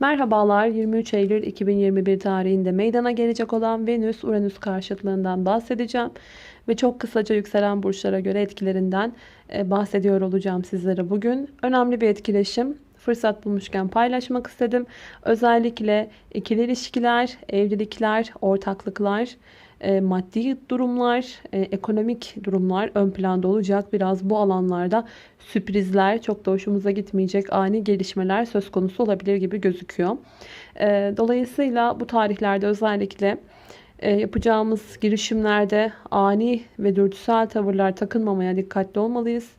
Merhabalar 23 Eylül 2021 tarihinde meydana gelecek olan Venüs-Uranüs karşıtlığından bahsedeceğim. Ve çok kısaca yükselen burçlara göre etkilerinden e, bahsediyor olacağım sizlere bugün. Önemli bir etkileşim. Fırsat bulmuşken paylaşmak istedim. Özellikle ikili ilişkiler, evlilikler, ortaklıklar, e, maddi durumlar, e, ekonomik durumlar ön planda olacak. Biraz bu alanlarda sürprizler, çok da hoşumuza gitmeyecek ani gelişmeler söz konusu olabilir gibi gözüküyor. E, dolayısıyla bu tarihlerde özellikle yapacağımız girişimlerde ani ve dürtüsel tavırlar takınmamaya dikkatli olmalıyız.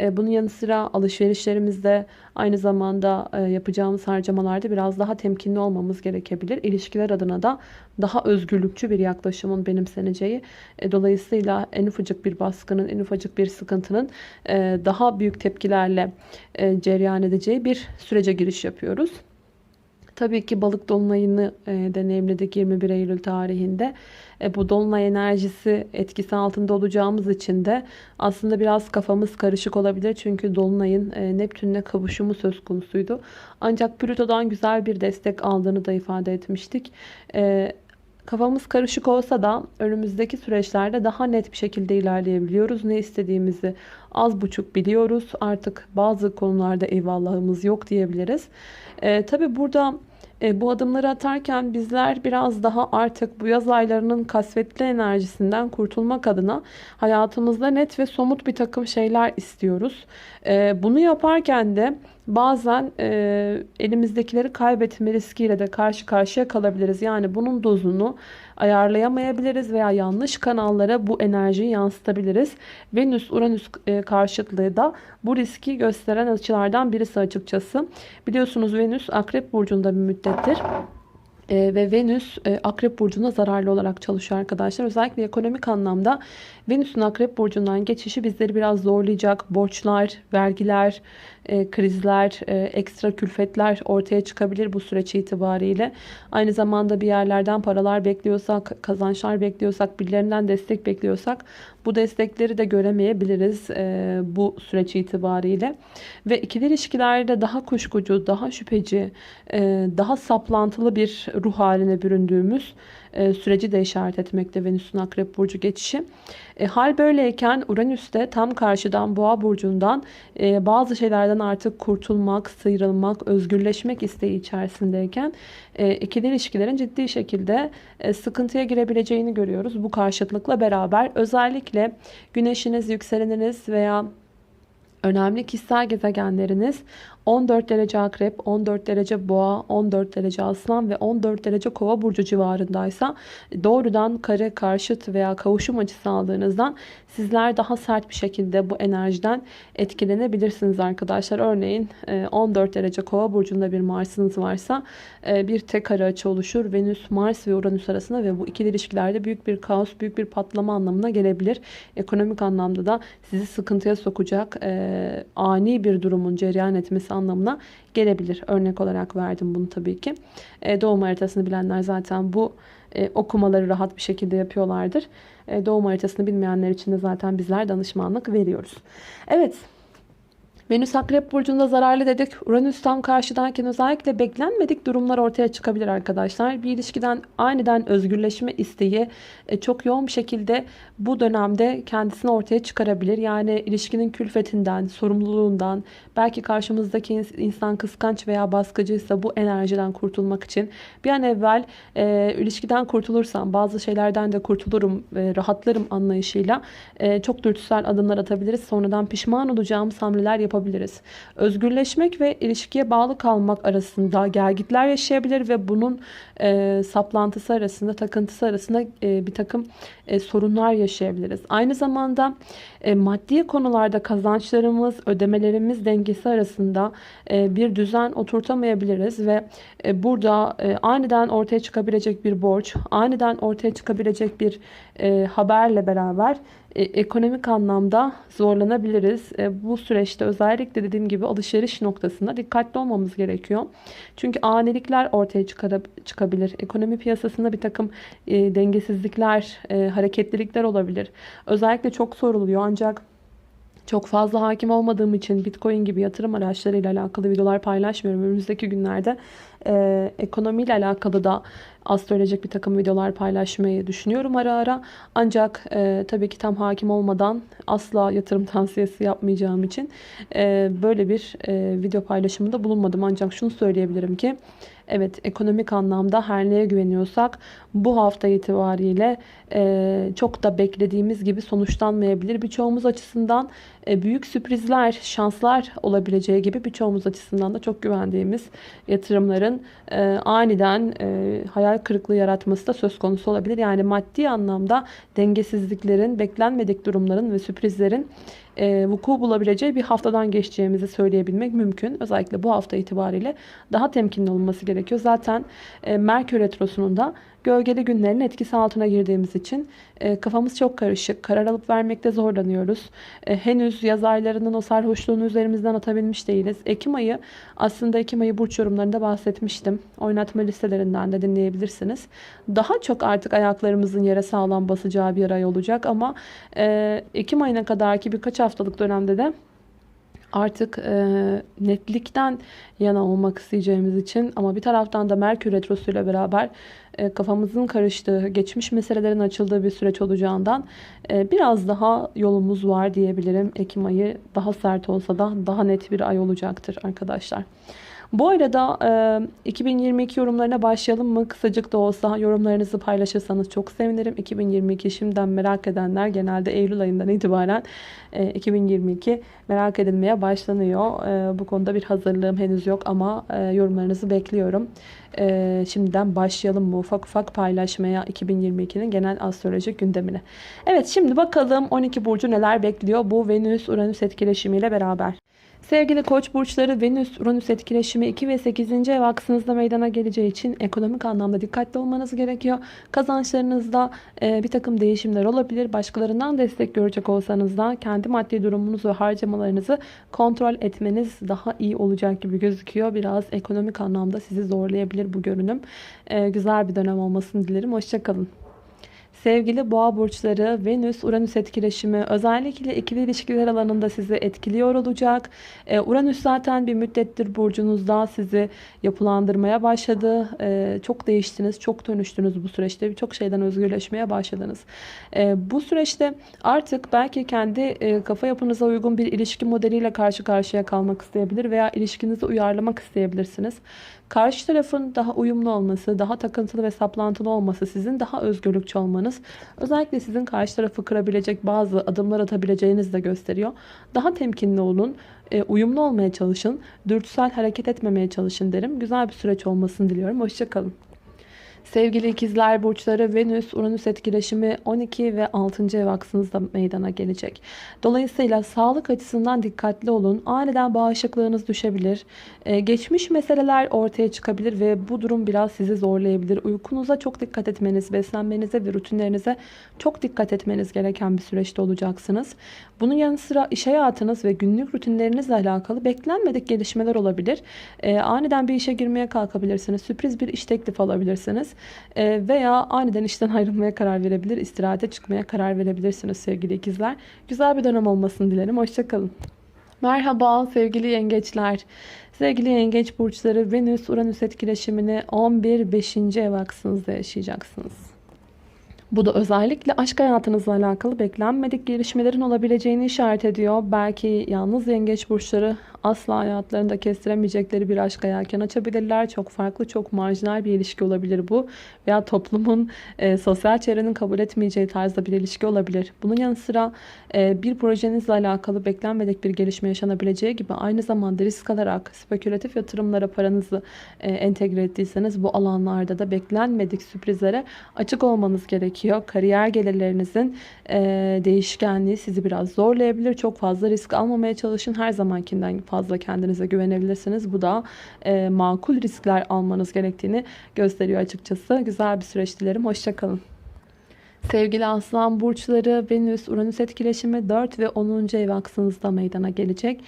E, bunun yanı sıra alışverişlerimizde aynı zamanda e, yapacağımız harcamalarda biraz daha temkinli olmamız gerekebilir. İlişkiler adına da daha özgürlükçü bir yaklaşımın benimseneceği. E, dolayısıyla en ufacık bir baskının, en ufacık bir sıkıntının daha büyük tepkilerle cereyan edeceği bir sürece giriş yapıyoruz. Tabii ki balık dolunayını e, deneyimledik 21 Eylül tarihinde. E, bu dolunay enerjisi etkisi altında olacağımız için de aslında biraz kafamız karışık olabilir. Çünkü dolunayın e, Neptün'le kavuşumu söz konusuydu. Ancak Plüto'dan güzel bir destek aldığını da ifade etmiştik. E, Kafamız karışık olsa da önümüzdeki süreçlerde daha net bir şekilde ilerleyebiliyoruz. Ne istediğimizi az buçuk biliyoruz. Artık bazı konularda eyvallahımız yok diyebiliriz. Ee, Tabi burada e, bu adımları atarken bizler biraz daha artık bu yaz aylarının kasvetli enerjisinden kurtulmak adına hayatımızda net ve somut bir takım şeyler istiyoruz. E, bunu yaparken de bazen e, elimizdekileri kaybetme riskiyle de karşı karşıya kalabiliriz. Yani bunun dozunu ayarlayamayabiliriz veya yanlış kanallara bu enerjiyi yansıtabiliriz. Venüs-Uranüs e, karşıtlığı da bu riski gösteren açılardan birisi açıkçası. Biliyorsunuz Venüs Akrep Burcu'nda bir müddettir. E, ve Venüs e, Akrep Burcu'na zararlı olarak çalışıyor arkadaşlar. Özellikle ekonomik anlamda Venüs'ün Akrep Burcu'ndan geçişi bizleri biraz zorlayacak. Borçlar, vergiler, e, krizler, e, ekstra külfetler ortaya çıkabilir bu süreç itibariyle. Aynı zamanda bir yerlerden paralar bekliyorsak, kazançlar bekliyorsak, birilerinden destek bekliyorsak bu destekleri de göremeyebiliriz e, bu süreç itibariyle. Ve ikili ilişkilerde daha kuşkucu, daha şüpheci, daha saplantılı bir ruh haline büründüğümüz e, süreci de işaret etmekte Venüs'ün Akrep Burcu geçişi. E, hal böyleyken Uranüs'te tam karşıdan Boğa Burcu'ndan e, bazı şeylerden artık kurtulmak, sıyrılmak, özgürleşmek isteği içerisindeyken e, ikili ilişkilerin ciddi şekilde e, sıkıntıya girebileceğini görüyoruz bu karşıtlıkla beraber. Özellikle güneşiniz, yükseleniniz veya önemli kişisel gezegenleriniz 14 derece akrep, 14 derece boğa, 14 derece aslan ve 14 derece kova burcu civarındaysa doğrudan kare karşıt veya kavuşum açısı aldığınızdan sizler daha sert bir şekilde bu enerjiden etkilenebilirsiniz arkadaşlar. Örneğin 14 e, derece kova burcunda bir Mars'ınız varsa e, bir tek kare açı oluşur. Venüs, Mars ve Uranüs arasında ve bu ikili ilişkilerde büyük bir kaos, büyük bir patlama anlamına gelebilir. Ekonomik anlamda da sizi sıkıntıya sokacak e, ani bir durumun cereyan etmesi anlamına gelebilir. Örnek olarak verdim bunu tabii ki. E, doğum haritasını bilenler zaten bu e, okumaları rahat bir şekilde yapıyorlardır. E, doğum haritasını bilmeyenler için de zaten bizler danışmanlık veriyoruz. Evet. Venüs Akrep Burcu'nda zararlı dedik. Uranüs tam karşıdayken özellikle beklenmedik durumlar ortaya çıkabilir arkadaşlar. Bir ilişkiden aniden özgürleşme isteği e, çok yoğun bir şekilde bu dönemde kendisini ortaya çıkarabilir. Yani ilişkinin külfetinden, sorumluluğundan, belki karşımızdaki insan kıskanç veya baskıcıysa bu enerjiden kurtulmak için bir an evvel e, ilişkiden kurtulursam bazı şeylerden de kurtulurum, e, rahatlarım anlayışıyla e, çok dürtüsel adımlar atabiliriz. Sonradan pişman olacağımız hamleler yapabiliriz yapabiliriz. Özgürleşmek ve ilişkiye bağlı kalmak arasında gelgitler yaşayabilir ve bunun e, saplantısı arasında, takıntısı arasında e, bir takım e, sorunlar yaşayabiliriz. Aynı zamanda e, maddi konularda kazançlarımız, ödemelerimiz dengesi arasında e, bir düzen oturtamayabiliriz ve e, burada e, aniden ortaya çıkabilecek bir borç, aniden ortaya çıkabilecek bir e, haberle beraber ekonomik anlamda zorlanabiliriz. E, bu süreçte özellikle dediğim gibi alışveriş noktasında dikkatli olmamız gerekiyor. Çünkü anilikler ortaya çıkabilir. Ekonomi piyasasında bir takım e, dengesizlikler, hareketlilikler olabilir. Özellikle çok soruluyor ancak Çok fazla hakim olmadığım için Bitcoin gibi yatırım araçlarıyla alakalı videolar paylaşmıyorum. Önümüzdeki günlerde e, ekonomiyle alakalı da astrolojik bir takım videolar paylaşmayı düşünüyorum ara ara. Ancak e, tabii ki tam hakim olmadan asla yatırım tavsiyesi yapmayacağım için e, böyle bir e, video paylaşımında bulunmadım. Ancak şunu söyleyebilirim ki Evet ekonomik anlamda her neye güveniyorsak bu hafta itibariyle e, çok da beklediğimiz gibi sonuçlanmayabilir. Birçoğumuz açısından e, büyük sürprizler, şanslar olabileceği gibi birçoğumuz açısından da çok güvendiğimiz yatırımların e, aniden e, hayal kırıklığı yaratması da söz konusu olabilir. Yani maddi anlamda dengesizliklerin, beklenmedik durumların ve sürprizlerin e, vuku bulabileceği bir haftadan geçeceğimizi söyleyebilmek mümkün. Özellikle bu hafta itibariyle daha temkinli olması gerekiyor. Zaten e, Merkür Retrosu'nun da gölgeli günlerin etkisi altına girdiğimiz için e, kafamız çok karışık. Karar alıp vermekte zorlanıyoruz. E, henüz yaz aylarının o sarhoşluğunu üzerimizden atabilmiş değiliz. Ekim ayı aslında Ekim ayı burç yorumlarında bahsetmiştim. Oynatma listelerinden de dinleyebilirsiniz. Daha çok artık ayaklarımızın yere sağlam basacağı bir ay olacak ama e, Ekim ayına kadar ki birkaç haftalık dönemde de artık e, netlikten yana olmak isteyeceğimiz için ama bir taraftan da Merkür Retrosu ile beraber e, kafamızın karıştığı, geçmiş meselelerin açıldığı bir süreç olacağından e, biraz daha yolumuz var diyebilirim. Ekim ayı daha sert olsa da daha net bir ay olacaktır arkadaşlar. Bu arada e, 2022 yorumlarına başlayalım mı? Kısacık da olsa yorumlarınızı paylaşırsanız çok sevinirim. 2022 şimdiden merak edenler genelde Eylül ayından itibaren e, 2022 merak edilmeye başlanıyor. E, bu konuda bir hazırlığım henüz yok ama e, yorumlarınızı bekliyorum. E, şimdiden başlayalım mı? Ufak ufak paylaşmaya 2022'nin genel astrolojik gündemine. Evet şimdi bakalım 12 burcu neler bekliyor bu Venüs-Uranüs etkileşimiyle beraber. Sevgili koç burçları Venüs-Uranüs etkileşimi 2 ve 8. ev aksınızda meydana geleceği için ekonomik anlamda dikkatli olmanız gerekiyor. Kazançlarınızda e, bir takım değişimler olabilir. Başkalarından destek görecek olsanız da kendi maddi durumunuzu harcamalarınızı kontrol etmeniz daha iyi olacak gibi gözüküyor. Biraz ekonomik anlamda sizi zorlayabilir bu görünüm. E, güzel bir dönem olmasını dilerim. Hoşçakalın. Sevgili boğa burçları Venüs-Uranüs etkileşimi özellikle ikili ilişkiler alanında sizi etkiliyor olacak. Ee, Uranüs zaten bir müddettir burcunuzda sizi yapılandırmaya başladı. Ee, çok değiştiniz, çok dönüştünüz bu süreçte. Birçok şeyden özgürleşmeye başladınız. Ee, bu süreçte artık belki kendi e, kafa yapınıza uygun bir ilişki modeliyle karşı karşıya kalmak isteyebilir veya ilişkinizi uyarlamak isteyebilirsiniz. Karşı tarafın daha uyumlu olması, daha takıntılı ve saplantılı olması, sizin daha özgürlükçü olmanız, özellikle sizin karşı tarafı kırabilecek bazı adımlar atabileceğinizi de gösteriyor. Daha temkinli olun, e, uyumlu olmaya çalışın, dürtüsel hareket etmemeye çalışın derim. Güzel bir süreç olmasını diliyorum. Hoşçakalın. Sevgili ikizler burçları Venüs Uranüs etkileşimi 12 ve 6. ev aksınızda meydana gelecek. Dolayısıyla sağlık açısından dikkatli olun. Aniden bağışıklığınız düşebilir. Ee, geçmiş meseleler ortaya çıkabilir ve bu durum biraz sizi zorlayabilir. Uykunuza çok dikkat etmeniz, beslenmenize ve rutinlerinize çok dikkat etmeniz gereken bir süreçte olacaksınız. Bunun yanı sıra iş hayatınız ve günlük rutinlerinizle alakalı beklenmedik gelişmeler olabilir. Ee, aniden bir işe girmeye kalkabilirsiniz. Sürpriz bir iş teklifi alabilirsiniz. Ee, veya aniden işten ayrılmaya karar verebilir, istirahate çıkmaya karar verebilirsiniz sevgili ikizler. Güzel bir dönem olmasını dilerim. Hoşçakalın. Merhaba sevgili yengeçler. Sevgili yengeç burçları Venüs-Uranüs etkileşimini 11-5. ev aksınızda yaşayacaksınız. Bu da özellikle aşk hayatınızla alakalı beklenmedik gelişmelerin olabileceğini işaret ediyor. Belki yalnız yengeç burçları asla hayatlarında kestiremeyecekleri bir aşk yelken açabilirler. Çok farklı, çok marjinal bir ilişki olabilir bu. Veya toplumun, e, sosyal çevrenin kabul etmeyeceği tarzda bir ilişki olabilir. Bunun yanı sıra e, bir projenizle alakalı beklenmedik bir gelişme yaşanabileceği gibi aynı zamanda risk alarak spekülatif yatırımlara paranızı e, entegre ettiyseniz bu alanlarda da beklenmedik sürprizlere açık olmanız gerekiyor. Kariyer gelirlerinizin e, değişkenliği sizi biraz zorlayabilir. Çok fazla risk almamaya çalışın. Her zamankinden fazla kendinize güvenebilirsiniz. Bu da e, makul riskler almanız gerektiğini gösteriyor açıkçası. Güzel bir süreç dilerim. Hoşçakalın. Sevgili aslan burçları Venüs Uranüs etkileşimi 4 ve 10. ev aksınızda meydana gelecek.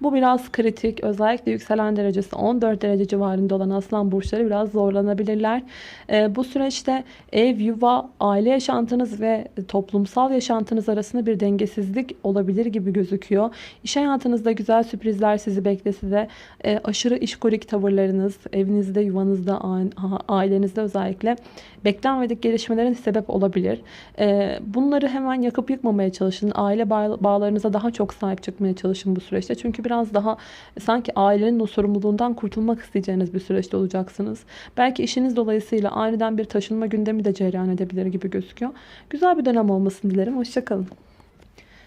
Bu biraz kritik. Özellikle yükselen derecesi 14 derece civarında olan aslan burçları biraz zorlanabilirler. Ee, bu süreçte ev, yuva, aile yaşantınız ve toplumsal yaşantınız arasında bir dengesizlik olabilir gibi gözüküyor. İş hayatınızda güzel sürprizler sizi beklese de e, aşırı işkolik tavırlarınız, evinizde, yuvanızda, ailenizde özellikle beklenmedik gelişmelerin sebep olabilir. E, bunları hemen yakıp yıkmamaya çalışın. Aile bağlarınıza daha çok sahip çıkmaya çalışın bu süreçte. Çünkü biraz daha sanki ailenin o sorumluluğundan kurtulmak isteyeceğiniz bir süreçte olacaksınız. Belki işiniz dolayısıyla aniden bir taşınma gündemi de cereyan edebilir gibi gözüküyor. Güzel bir dönem olmasını dilerim. Hoşçakalın.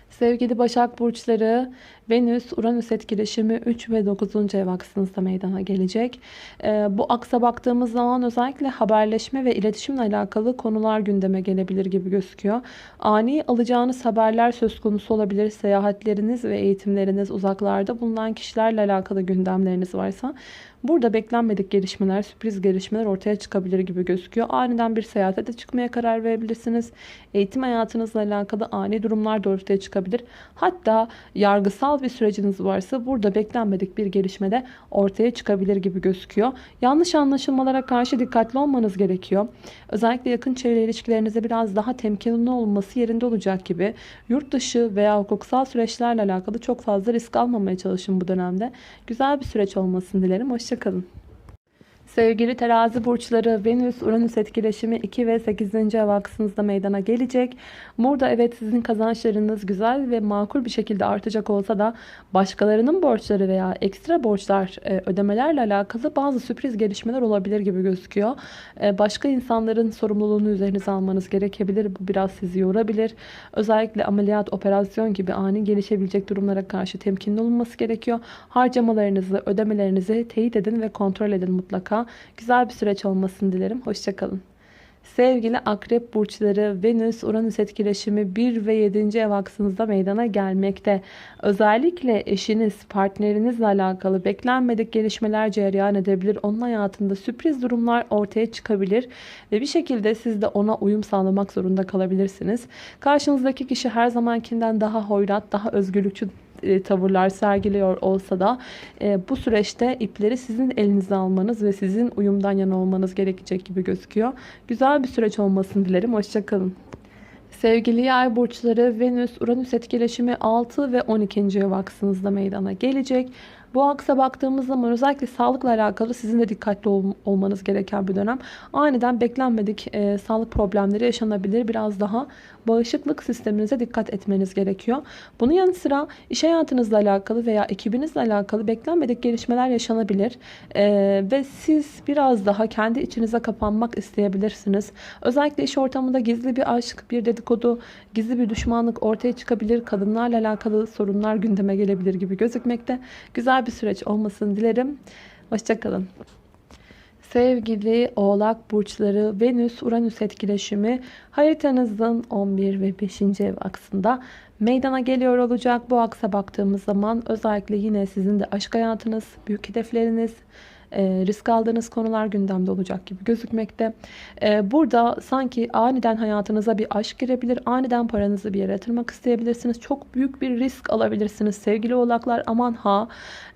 Sevgili Başak Burçları, Venüs-Uranüs etkileşimi 3 ve 9. ev aksınızda meydana gelecek. Ee, bu aksa baktığımız zaman özellikle haberleşme ve iletişimle alakalı konular gündeme gelebilir gibi gözüküyor. Ani alacağınız haberler söz konusu olabilir. Seyahatleriniz ve eğitimleriniz uzaklarda bulunan kişilerle alakalı gündemleriniz varsa Burada beklenmedik gelişmeler, sürpriz gelişmeler ortaya çıkabilir gibi gözüküyor. Aniden bir seyahate de çıkmaya karar verebilirsiniz. Eğitim hayatınızla alakalı ani durumlar da ortaya çıkabilir. Hatta yargısal bir süreciniz varsa burada beklenmedik bir gelişme de ortaya çıkabilir gibi gözüküyor. Yanlış anlaşılmalara karşı dikkatli olmanız gerekiyor. Özellikle yakın çevre ilişkilerinize biraz daha temkinli olması yerinde olacak gibi. Yurt dışı veya hukuksal süreçlerle alakalı çok fazla risk almamaya çalışın bu dönemde. Güzel bir süreç olmasını dilerim. Hoşçakalın. Sevgili terazi burçları Venüs-Uranüs etkileşimi 2 ve 8. ev aksınızda meydana gelecek. Burada evet sizin kazançlarınız güzel ve makul bir şekilde artacak olsa da başkalarının borçları veya ekstra borçlar e, ödemelerle alakalı bazı sürpriz gelişmeler olabilir gibi gözüküyor. E, başka insanların sorumluluğunu üzerinize almanız gerekebilir. Bu biraz sizi yorabilir. Özellikle ameliyat, operasyon gibi ani gelişebilecek durumlara karşı temkinli olunması gerekiyor. Harcamalarınızı, ödemelerinizi teyit edin ve kontrol edin mutlaka güzel bir süreç olmasını dilerim. Hoşçakalın. Sevgili akrep burçları Venüs-Uranüs etkileşimi 1 ve 7. ev aksınızda meydana gelmekte. Özellikle eşiniz, partnerinizle alakalı beklenmedik gelişmeler cereyan edebilir. Onun hayatında sürpriz durumlar ortaya çıkabilir ve bir şekilde siz de ona uyum sağlamak zorunda kalabilirsiniz. Karşınızdaki kişi her zamankinden daha hoyrat, daha özgürlükçü tavırlar sergiliyor olsa da e, bu süreçte ipleri sizin elinize almanız ve sizin uyumdan yana olmanız gerekecek gibi gözüküyor. Güzel bir süreç olmasını dilerim. Hoşçakalın. Sevgili yay burçları Venüs-Uranüs etkileşimi 6 ve 12. ev aksınızda meydana gelecek. Bu aksa baktığımız zaman özellikle sağlıkla alakalı sizin de dikkatli ol, olmanız gereken bir dönem. Aniden beklenmedik e, sağlık problemleri yaşanabilir. Biraz daha bağışıklık sisteminize dikkat etmeniz gerekiyor. Bunun yanı sıra iş hayatınızla alakalı veya ekibinizle alakalı beklenmedik gelişmeler yaşanabilir. E, ve siz biraz daha kendi içinize kapanmak isteyebilirsiniz. Özellikle iş ortamında gizli bir aşk, bir dedikodu, gizli bir düşmanlık ortaya çıkabilir. Kadınlarla alakalı sorunlar gündeme gelebilir gibi gözükmekte. Güzel bir süreç olmasını dilerim. Hoşçakalın. Sevgili Oğlak Burçları Venüs-Uranüs etkileşimi haritanızın 11 ve 5. ev aksında meydana geliyor olacak. Bu aksa baktığımız zaman özellikle yine sizin de aşk hayatınız, büyük hedefleriniz, e, risk aldığınız konular gündemde olacak gibi gözükmekte. E, burada sanki aniden hayatınıza bir aşk girebilir. Aniden paranızı bir yere yatırmak isteyebilirsiniz. Çok büyük bir risk alabilirsiniz. Sevgili oğlaklar aman ha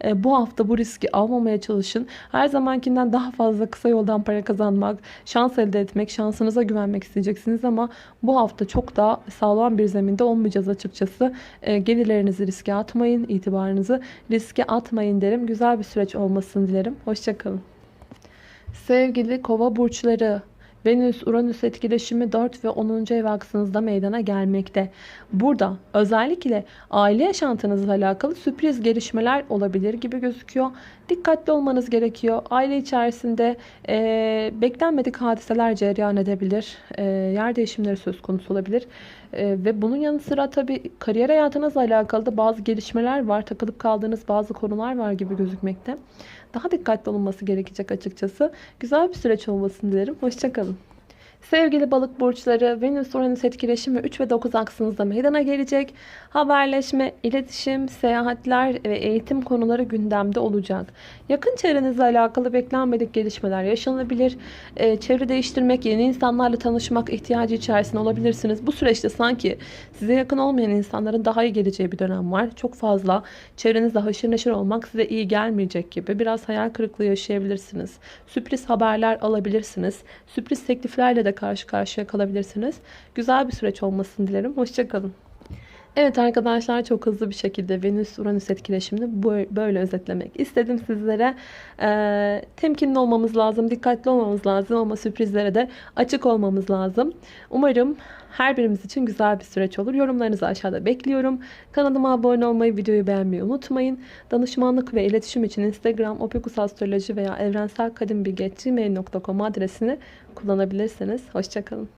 e, bu hafta bu riski almamaya çalışın. Her zamankinden daha fazla kısa yoldan para kazanmak, şans elde etmek, şansınıza güvenmek isteyeceksiniz ama bu hafta çok daha sağlam bir zeminde olmayacağız açıkçası. gelirlerinizi riske atmayın, itibarınızı riske atmayın derim. Güzel bir süreç olmasını dilerim. Hoşçakalın. Hoşçakalın. Sevgili kova burçları Venüs-Uranüs etkileşimi 4 ve 10. ev aksınızda meydana gelmekte. Burada özellikle aile yaşantınızla alakalı sürpriz gelişmeler olabilir gibi gözüküyor. Dikkatli olmanız gerekiyor. Aile içerisinde e, beklenmedik hadiseler cereyan edebilir. E, yer değişimleri söz konusu olabilir. E, ve bunun yanı sıra tabii kariyer hayatınızla alakalı da bazı gelişmeler var. Takılıp kaldığınız bazı konular var gibi gözükmekte daha dikkatli olunması gerekecek açıkçası. Güzel bir süreç olmasını dilerim. Hoşçakalın. Sevgili balık burçları, Venüs Uranüs etkileşimi 3 ve 9 aksınızda meydana gelecek. Haberleşme, iletişim, seyahatler ve eğitim konuları gündemde olacak. Yakın çevrenizle alakalı beklenmedik gelişmeler yaşanabilir. Ee, çevre değiştirmek, yeni insanlarla tanışmak ihtiyacı içerisinde olabilirsiniz. Bu süreçte sanki size yakın olmayan insanların daha iyi geleceği bir dönem var. Çok fazla çevrenizde haşır neşir olmak size iyi gelmeyecek gibi. Biraz hayal kırıklığı yaşayabilirsiniz. Sürpriz haberler alabilirsiniz. Sürpriz tekliflerle de karşı karşıya kalabilirsiniz. Güzel bir süreç olmasını dilerim. Hoşçakalın. Evet arkadaşlar çok hızlı bir şekilde Venüs-Uranüs etkileşimini böyle özetlemek istedim sizlere. Ee, temkinli olmamız lazım, dikkatli olmamız lazım ama sürprizlere de açık olmamız lazım. Umarım her birimiz için güzel bir süreç olur. Yorumlarınızı aşağıda bekliyorum. Kanalıma abone olmayı, videoyu beğenmeyi unutmayın. Danışmanlık ve iletişim için Instagram, opikusastroloji veya evrenselkadimbilgi.gmail.com adresini kullanabilirsiniz. Hoşçakalın.